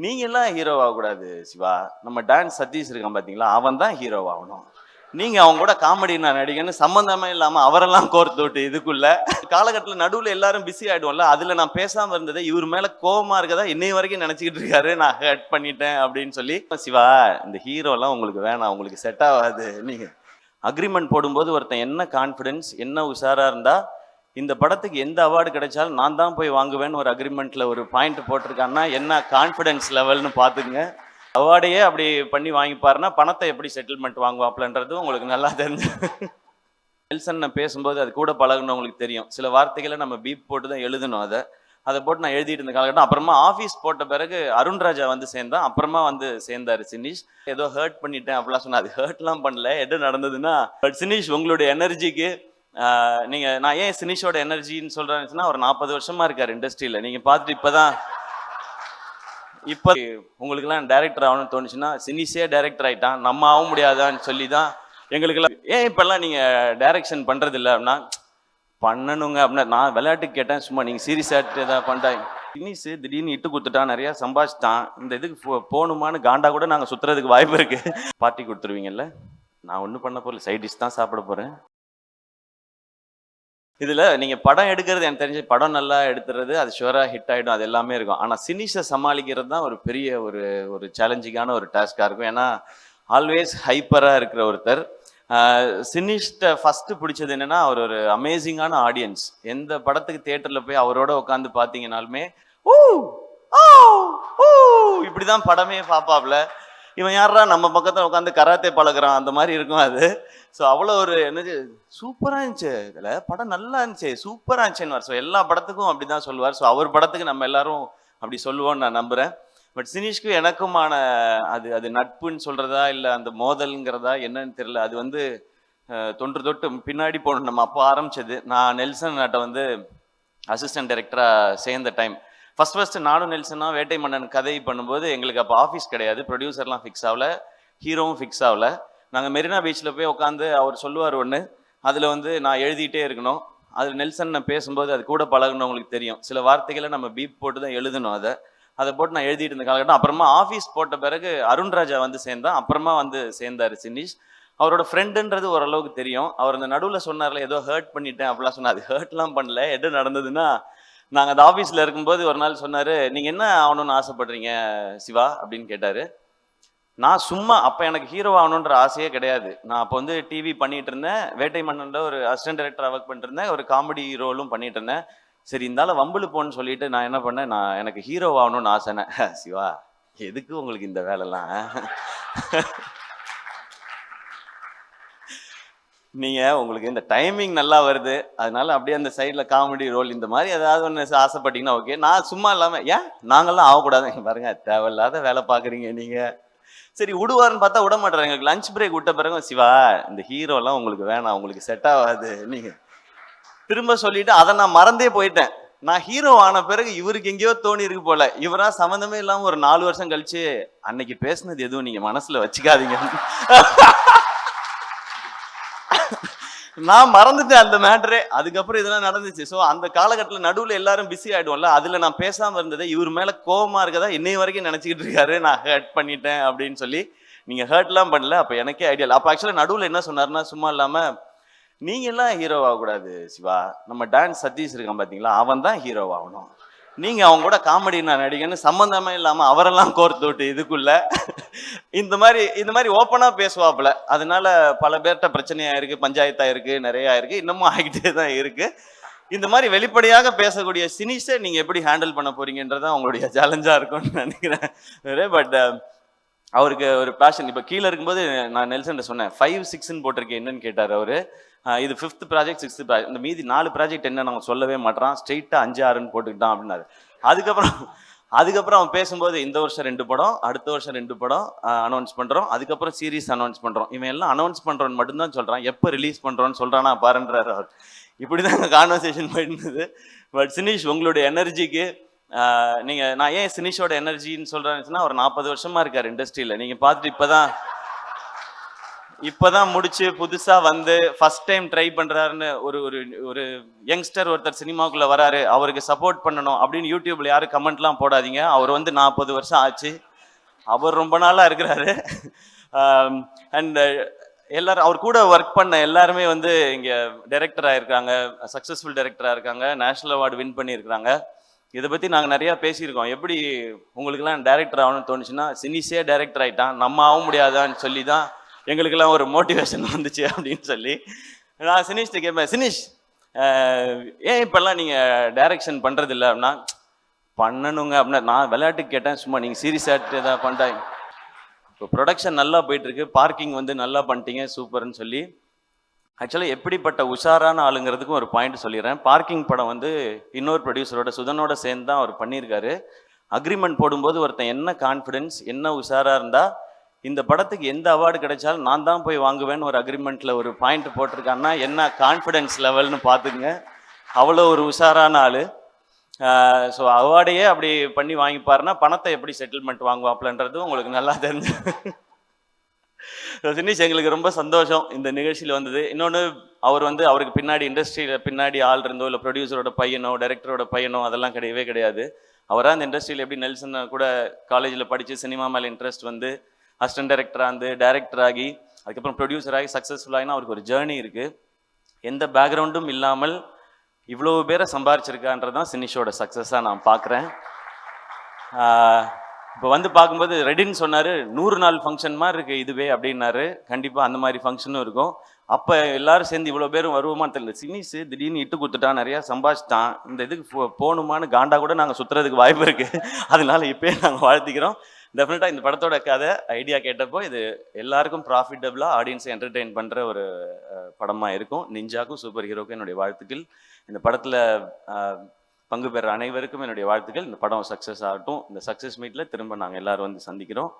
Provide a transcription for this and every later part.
நீங்கெல்லாம் ஹீரோ ஆகக்கூடாது சிவா. நம்ம டான்ஸ் சதீஷ் இருக்கான் பார்த்தீங்களா அவன் தான் ஹீரோ ஆகணும். நீங்கள் அவங்க கூட காமெடி நான் நடிகன்னு சம்மந்தமே இல்லாமல் அவரெல்லாம் கோர்த்து விட்டு இதுக்குள்ள. காலகட்டத்தில் நடுவில் எல்லாரும் பிஸி ஆகிடுவோம்ல அதில் நான் பேசாமல் இருந்ததே இவர் மேலே கோபமாக இருக்கதா இன்னை வரைக்கும் நினச்சிக்கிட்டு இருக்காரு. நான் ஹர்ட் பண்ணிட்டேன் அப்படின்னு சொல்லி. சிவா இந்த ஹீரோலாம் உங்களுக்கு வேணாம் உங்களுக்கு செட் ஆகாது. நீங்கள் அக்ரிமெண்ட் போடும்போது ஒருத்தன் என்ன கான்ஃபிடென்ஸ் என்ன உஷாராக இருந்தால் இந்த படத்துக்கு எந்த அவார்டு கிடைச்சாலும் நான் தான் போய் வாங்குவேன்னு ஒரு அக்ரிமெண்ட்டில் ஒரு பாயிண்ட் போட்டிருக்காங்கன்னா என்ன கான்ஃபிடென்ஸ் லெவல்னு பார்த்துக்குங்க. அவார்டையே அப்படி பண்ணி வாங்கிப்பாருன்னா பணத்தை எப்படி செட்டில்மெண்ட் வாங்குவாப்லன்றது உங்களுக்கு நல்லா தெரிஞ்சு. நெல்சன் நான் பேசும்போது அது கூட பழகுனவங்களுக்கு தெரியும். சில வார்த்தைகளை நம்ம பீப் போட்டு தான் எழுதணும் அதை. அதை போட்டு நான் எழுதிட்டு இருந்த காலகட்டம். அப்புறமா ஆஃபீஸ் போட்ட பிறகு அருண்ராஜா வந்து சேர்ந்தான். அப்புறமா வந்து சேர்ந்தாரு சினிஷ். ஏதோ ஹர்ட் பண்ணிட்டேன் அப்படிலாம் சொன்னேன் அது ஹர்ட்லாம் பண்ணல. என்ன நடந்ததுன்னா பட் சினிஷ் உங்களுடைய எனர்ஜிக்கு நீங்க நான் ஏன் சினிஷோட எனர்ஜின்னு சொல்றேன்னு ஒரு நாற்பது வருஷமா இருக்காரு இண்டஸ்ட்ரியில. நீங்க பார்த்துட்டு இப்பதான் இப்போ உங்களுக்குலாம் டைரக்டர் ஆகணும்னு தோணுச்சுன்னா சினிஷே டைரக்டர் ஆயிட்டான். நம்ம ஆக முடியாதான்னு சொல்லி தான் எங்களுக்கெல்லாம் ஏன் இப்பெல்லாம் நீங்க டைரக்ஷன் பண்றது இல்லை அப்படின்னா பண்ணணுங்க அப்படின்னா நான் விளையாட்டுக்கு கேட்டேன் சும்மா நீங்க சீரியஸ் ஆகிட்டு ஏதாவது பண்ணிட்டாங்க சினிஸ் திடீர்னு இட்டு கொடுத்துட்டான் நிறைய சம்பாதிச்சிட்டான். இந்த இதுக்கு போ- போகணுமான்னு காண்டா கூட நாங்கள் சுத்துறதுக்கு வாய்ப்பு இருக்கு. பார்ட்டி கொடுத்துருவீங்கல்ல? நான் ஒன்றும் பண்ண போகல சைட் டிஷ் தான் சாப்பிட போறேன். இதில் நீங்கள் படம் எடுக்கிறது எனக்கு தெரிஞ்சு படம் நல்லா எடுத்துறது அது ஷுவராக ஹிட் ஆகிடும் அது எல்லாமே இருக்கும். ஆனால் சினிஷை சமாளிக்கிறது தான் ஒரு பெரிய ஒரு ஒரு சேலஞ்சிங்கான ஒரு டாஸ்காக இருக்கும். ஏன்னா ஆல்வேஸ் ஹைப்பராக இருக்கிற ஒருத்தர் சினிஷ்ட ஃபஸ்ட்டு பிடிச்சது என்னென்னா அவர் ஒரு அமேசிங்கான ஆடியன்ஸ் எந்த படத்துக்கு தேட்டரில் போய் அவரோட உட்காந்து பார்த்தீங்கனாலுமே ஓ ஓ இப்படி இப்படிதான் படமே பாப்பாப்ல. இவன் யாரா நம்ம பக்கத்தில் உட்காந்து கராத்தே பழகுறான். அந்த மாதிரி இருக்கும் அது. ஸோ அவ்வளோ ஒரு என்னது சூப்பராக இருந்துச்சு. இதில் படம் நல்லா இருந்துச்சு. சூப்பராக இருந்துச்சுன்னு ஸோ எல்லா படத்துக்கும் அப்படி தான் சொல்லுவார். ஸோ அவர் படத்துக்கு நம்ம எல்லாரும் அப்படி சொல்லுவோம்னு நான் நம்புகிறேன் பட் சினிஷ்க்கு எனக்குமான அது அது நட்புன்னு சொல்கிறதா இல்லை அந்த மோதல்ங்கிறதா என்னன்னு தெரியல. அது வந்து தொன்று தொட்டு பின்னாடி போகணும். நம்ம அப்போ ஆரம்பிச்சது. நான் நெல்சன் நாட்டை வந்து அசிஸ்டன்ட் டைரக்டராக சேர்ந்த டைம் ஃபர்ஸ்ட் ஃபஸ்ட்டு நானும் நெல்சனா வேட்டை மன்னன் கதை பண்ணும்போது எங்களுக்கு அப்போ ஆஃபீஸ் கிடையாது. ப்ரொடியூசர்லாம் ஃபிக்ஸ் ஆகல. ஹீரோவும் ஃபிக்ஸ் ஆகல. நாங்கள் மெரினா பீச்சில் போய் உட்காந்து அவர் சொல்லுவார் ஒன்று அதில் வந்து நான் எழுதிட்டே இருக்கணும். அதில் நெல்சன் நான் பேசும்போது அது கூட பழகுனவங்களுக்கு தெரியும். சில வார்த்தைகளை நம்ம பீப் போட்டு தான் எழுதணும் அதை. அதை போட்டு நான் எழுதிட்டு இருந்த காலகட்டம். அப்புறமா ஆஃபீஸ் போட்ட பிறகு அருண்ராஜா வந்து சேர்ந்தான். அப்புறமா வந்து சேர்ந்தாரு சினிஷ். அவரோட ஃப்ரெண்டுன்றது ஓரளவுக்கு தெரியும். அவர் அந்த நடுவில் சொன்னார்ல ஏதோ ஹர்ட் பண்ணிட்டேன் அப்படிலாம் சொன்னார். அது ஹர்ட்லாம் பண்ணல. எது நடந்ததுன்னா நாங்கள் அந்த ஆஃபீஸில் இருக்கும்போது ஒரு நாள் சொன்னார் நீங்கள் என்ன ஆகணும்னு ஆசைப்படுறீங்க சிவா? அப்படின்னு கேட்டார். நான் சும்மா அப்போ எனக்கு ஹீரோ ஆகணுன்ற ஆசையே கிடையாது. நான் அப்போ வந்து டிவி பண்ணிட்டு இருந்தேன். வேட்டை மன்னனில் ஒரு அசிஸ்டன்ட் டைரக்டர் ஒர்க் பண்ணிட்டு இருந்தேன். ஒரு காமெடி ரோலும் பண்ணிட்டு இருந்தேன். சரி இருந்தாலும் வம்புலு போன்னு சொல்லிட்டு நான் என்ன பண்ணேன் நான் எனக்கு ஹீரோ ஆகணும்னு ஆசைனேன். சிவா எதுக்கு உங்களுக்கு இந்த வேலைலாம்? நீங்கள் உங்களுக்கு இந்த டைமிங் நல்லா வருது. அதனால அப்படியே அந்த சைடில் காமெடி ரோல் இந்த மாதிரி ஏதாவது ஒன்று ஆசைப்பட்டீங்கன்னா ஓகே நான் சும்மா இல்லாமல் ஏன்? நாங்கெல்லாம் ஆகக்கூடாது. பாருங்க தேவையில்லாத வேலை பார்க்குறீங்க நீங்கள் சரி விடுவாருன்னு பார்த்தா விட மாட்டாரு. எங்களுக்கு லஞ்ச் பிரேக் விட்ட பிறகு சிவா இந்த ஹீரோலாம் உங்களுக்கு வேணாம். உங்களுக்கு செட் ஆகாது. நீங்கள் திரும்ப சொல்லிட்டு அதை நான் மறந்தே போயிட்டேன். நான் ஹீரோ ஆன பிறகு இவருக்கு எங்கேயோ தோணி இருக்கு போல. இவரா சம்மந்தமே இல்லாமல் ஒரு நாலு வருஷம் கழிச்சு அன்னைக்கு பேசுனது எதுவும் நீங்க மனசுல வச்சுக்காதீங்க நான் மறந்துட்டேன் அந்த மேட்டரே. அதுக்கப்புறம் இதெல்லாம் நடந்துச்சு. ஸோ அந்த காலகட்டத்தில் நடுவில் எல்லாரும் பிஸி ஆகிடுவோம்ல அதில் நான் பேசாமல் இருந்ததே இவர் மேலே கோபமாக இருக்கதா இன்னை வரைக்கும் நினச்சிக்கிட்டு இருக்காரு. நான் ஹர்ட் பண்ணிட்டேன் அப்படின்னு சொல்லி நீங்கள் ஹர்ட்லாம் பண்ணல அப்போ எனக்கே ஐடியா இல்லை. அப்போ ஆக்சுவலாக நடுவில் என்ன சொன்னார்னா சும்மா இல்லாமல் நீங்கள்லாம் ஹீரோவாகக்கூடாது ஹீரோ ஆகக்கூடாது சிவா. நம்ம டான்ஸ் சதீஷ் இருக்கான் பார்த்தீங்களா அவன் தான் ஹீரோ ஆகணும். நீங்க அவங்க கூட காமெடி நான் நடிகன்னு சம்பந்தமே இல்லாம அவரெல்லாம் கோர்த்து விட்டு இதுக்குள்ள இந்த மாதிரி இந்த மாதிரி ஓப்பனா பேசுவாப்புல. அதனால பல பேர்கிட்ட பிரச்சனையா இருக்கு பஞ்சாயத்தா இருக்கு நிறைய இருக்கு இன்னமும் ஆகிட்டே தான் இருக்கு. இந்த மாதிரி வெளிப்படையாக பேசக்கூடிய சினிஸை நீங்க எப்படி ஹேண்டில் பண்ண போறீங்கன்றது தான் உங்களுடைய சேலஞ்சா இருக்கும்னு நினைக்கிறேன். பட் um, அவருக்கு ஒரு பேஷன் இப்போ கீழே இருக்கும்போது நான் நெல்சன் சொன்னேன் ஃபைவ் சிக்ஸ்ன்னு போட்டிருக்கேன் என்னன்னு கேட்டார் அவரு. இது ஃபிஃப்த் ப்ராஜெக்ட் சிக்ஸ்த் ப்ராஜெக்ட் இந்த மீதி நாலு ப்ராஜெக்ட் என்ன நம்ம சொல்லவே மாட்டான் ஸ்ட்ரெயிட்டாக அஞ்சு ஆறுன்னு போட்டுக்கிட்டான் அப்படின்னாரு. அதுக்கப்புறம் அதுக்கப்புறம் அவன் பேசும்போது இந்த வருஷம் ரெண்டு படம் அடுத்த வருஷம் ரெண்டு படம் அனௌன்ஸ் பண்ணுறோம் அதுக்கப்புறம் சீரீஸ் அனௌன்ஸ் பண்ணுறோம் இவன் எல்லாம் அனௌன்ஸ் பண்றோன்னு மட்டும்தான் சொல்கிறான் எப்போ ரிலீஸ் பண்ணுறோன்னு சொல்கிறானா பாருன்றாரு அவர். இப்படிதான் கான்வர்சேஷன் போயிருந்தது பட் சினிஷ் உங்களுடைய எனர்ஜிக்கு நீங்கள் நான் ஏன் சினிஷோட எனர்ஜின்னு சொல்கிறான்னுச்சின்னா அவர் நாற்பது வருஷமாக இருக்கார் இண்டஸ்ட்ரியில் நீங்கள் பார்த்துட்டு இப்போ தான் இப்போதான் முடிச்சு புதுசா வந்து ஃபர்ஸ்ட் டைம் ட்ரை பண்றாருன்னு ஒரு ஒரு ஒரு யங்ஸ்டர் ஒருத்தர் சினிமாக்குள்ள வராரு. அவருக்கு சப்போர்ட் பண்ணணும் அப்படின்னு யூடியூப்ல யாரும் கமெண்ட்லாம் போடாதீங்க. அவர் வந்து நாற்பது வருஷம் ஆச்சு. அவர் ரொம்ப நாளா இருக்கிறாரு. அண்ட் எல்லாரும் அவர் கூட ஒர்க் பண்ண எல்லாருமே வந்து இங்க டைரக்டராக இருக்காங்க சக்ஸஸ்ஃபுல் டைரக்டராக இருக்காங்க. நேஷனல் அவார்டு வின் பண்ணியிருக்காங்க இதை பத்தி நாங்க நிறைய பேசியிருக்கோம். எப்படி உங்களுக்கெல்லாம் டைரக்டர் ஆகணும்னு தோணுச்சுன்னா சினிஸே டைரக்டர் ஆயிட்டான். நம்ம ஆக முடியாதான்னு சொல்லி தான் எங்களுக்கெல்லாம் ஒரு மோட்டிவேஷன் வந்துச்சு அப்படின்னு சொல்லி. நான் சினிஷ்ட்டு கேட்பேன் சினிஷ் ஏன் இப்பெல்லாம் நீங்கள் டைரக்ஷன் பண்ணுறதில்ல இல்லை அப்படின்னா பண்ணணுங்க அப்படின்னா நான் விளையாட்டுக்கு கேட்டேன் சும்மா நீங்கள் சீரியஸ் ஆகிட்டு ஏதாவது பண்ணிட்டாங்க இப்போ ப்ரொடக்ஷன் நல்லா போயிட்டுருக்கு பார்க்கிங் வந்து நல்லா பண்ணிட்டீங்க சூப்பர்னு சொல்லி. ஆக்சுவலாக எப்படிப்பட்ட உஷாரான ஆளுங்கிறதுக்கும் ஒரு பாயிண்ட் சொல்லிடுறேன். பார்க்கிங் படம் வந்து இன்னொரு ப்ரொடியூசரோட சுதனோட சேர்ந்து தான் அவர் பண்ணியிருக்காரு. அக்ரிமெண்ட் போடும்போது ஒருத்தன் என்ன கான்ஃபிடென்ஸ் என்ன உஷாராக இருந்தால் இந்த படத்துக்கு எந்த அவார்டு கிடைச்சாலும் நான் தான் போய் வாங்குவேன்னு ஒரு அக்ரிமெண்ட்டில் ஒரு பாயிண்ட் போட்டிருக்கான்னா என்ன கான்ஃபிடென்ஸ் லெவல்னு பார்த்துக்குங்க. அவ்வளோ ஒரு உஷாரான ஆள். ஸோ அவார்டையே அப்படி பண்ணி வாங்கிப்பாருன்னா பணத்தை எப்படி செட்டில்மெண்ட் வாங்குவாப்லன்றது உங்களுக்கு நல்லா தெரிஞ்சு. ரஜினிஷ் எங்களுக்கு ரொம்ப சந்தோஷம் இந்த நிகழ்ச்சியில் வந்தது. இன்னொன்று அவர் வந்து அவருக்கு பின்னாடி இண்டஸ்ட்ரியில் பின்னாடி ஆள் இருந்தோ இல்லை ப்ரொடியூசரோட பையனோ டைரக்டரோட பையனோ அதெல்லாம் கிடையவே கிடையாது. அவராக அந்த இண்டஸ்ட்ரியில் எப்படி நெல்சன் கூட காலேஜில் படித்து சினிமா மேலே இன்ட்ரெஸ்ட் வந்து அசிஸ்டன்ட் டைரக்டர் இருந்து டைரக்டர் ஆகி அதுக்கப்புறம் ப்ரொடியூசர் ஆகி சக்ஸஸ்ஃபுல்லாகினா அவருக்கு ஒரு ஜேர்னி இருக்குது எந்த பேக்ரவுண்டும் இல்லாமல் இவ்வளோ பேரை சம்பாரிச்சிருக்கான்றது தான் சினிஷோட சக்ஸஸாக நான் பார்க்குறேன். இப்போ வந்து பார்க்கும்போது ரெடின்னு சொன்னார் நூறு நாள் ஃபங்க்ஷன் மாதிரி இருக்குது இதுவே அப்படின்னாரு. கண்டிப்பாக அந்த மாதிரி ஃபங்க்ஷனும் இருக்கும். அப்போ எல்லாரும் சேர்ந்து இவ்வளோ பேரும் வருவோமான்னு தெரியல. சினிஸு திடீர்னு இட்டு கொடுத்துட்டான் நிறையா சம்பாதிச்சிட்டான். இந்த இதுக்கு போ- போகணுமான்னு காண்டா கூட நாங்கள் சுற்றுறதுக்கு வாய்ப்பு இருக்குது அதனால இப்போயே நாங்கள் வாழ்த்திக்கிறோம். டெஃபினட்டாக இந்த படத்தோட கதை ஐடியா கேட்டப்போ இது எல்லாருக்கும் ப்ராஃபிட்டபுளாக ஆடியன்ஸை என்டர்டெயின் பண்ணுற ஒரு படமாக இருக்கும். நிஞ்சாக்கும் சூப்பர் ஹீரோக்கும் என்னுடைய வாழ்த்துக்கள். இந்த படத்தில் பங்கு பெற அனைவருக்கும் என்னுடைய வாழ்த்துக்கள். இந்த படம் சக்ஸஸ் ஆகட்டும். இந்த சக்ஸஸ் மீட்டில் திரும்ப நாங்கள் எல்லோரும் வந்து சந்திக்கிறோம்.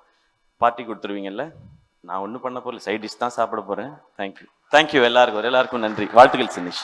பார்ட்டி கொடுத்துருவீங்கல்ல? நான் ஒன்றும் பண்ண போகல சைட் டிஷ் தான் சாப்பிட போகிறேன் தேங்க்யூ தேங்க்யூ எல்லாருக்கும். எல்லாருக்கும் நன்றி. வாழ்த்துக்கள் சினிஷ்.